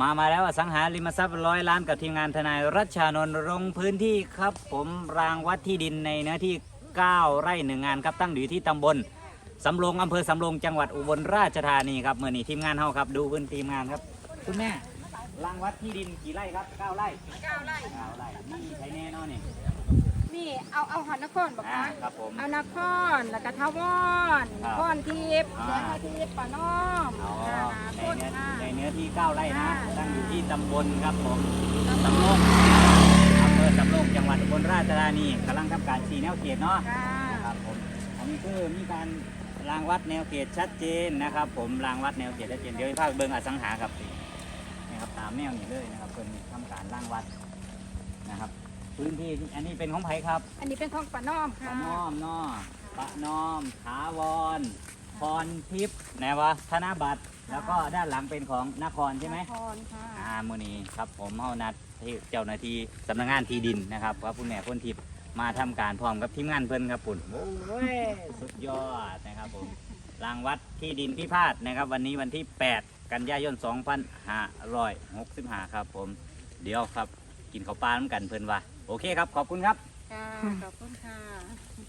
มามาแล้วอสังหาริมทรัพย์ร้อยล้านกับทีมงานทนายรัชชานนท์ลงพื้นที่ครับ ผมรางวัดที่ดินในเนื้อที่ 9 ไร่หนึ่งงานครับตั้งอยู่ที่ตำบลสำโรงอำเภอสำโรงจังหวัดอุบลราชธานีครับเมื่อนี้ทีมงานเฮาครับดูพื้นทีมงานครับ คุณแม่รางวัดที่ดินกี่ไร่ครับ 9 ไร่เก้าไร่9ไร่นี่ใช้แน่นอนนี่นี่เอาเอาหอนนครบอกอ่าคะครับผม เอานครแล้วก็ทาวอนครับพรทิพย์อ่าแสงอาทิตย์ป่าน้อมอ๋อค่ะในโคตรเนื้อค่ะในเนื้อ ที่9ไร่นะอ่าตั้งอยู่ที่ตำบลครับผมสำโรงอำเภอสำโรงจังหวัดอุบลราชธานีกำลังทำการสีแนวเขตเนาะค่ะครับผมอันนี้คือมีการรางวัดแนวเขตชัดเจนนะครับ ผมรางวัดแนวเขตชัดเจนเดี๋ยวให้ภาคเบิ้งอสังหาครับนี่ครับตามแนวนี้เลยนะครับเพิ่นทำการรางวัดนะครับ พื้นที่อันนี้เป็นของไผครับ อันนี้เป็นของป่าน้อมปะค่ะน้อมเนาะปะน้อมถาวร พรทิพย์นะวะธนบัตร แล้วก็ด้านหลังเป็นของนครใช่ไหม นครค่ะอ่ามือนี้ครับผมเฮานัดที่เจ้าหน้าที่สำนักงานที่ดินนะครับว่าคุณแม่พ้นทิพย์มาทำการพร้อมกับทีมงานเพิ่นครับปุ่นโอ้ยสุดยอดนะครับผมรางวัดที่ดินพิพาทนะครับ วันนี้วันที่ 8 กันยายน2565ครับผม เดี๋ยวครับกินข้าวปลาน้ำกันเพิ่นว่า โอเคครับ ขอบคุณครับ ค่ะ ขอบคุณค่ะ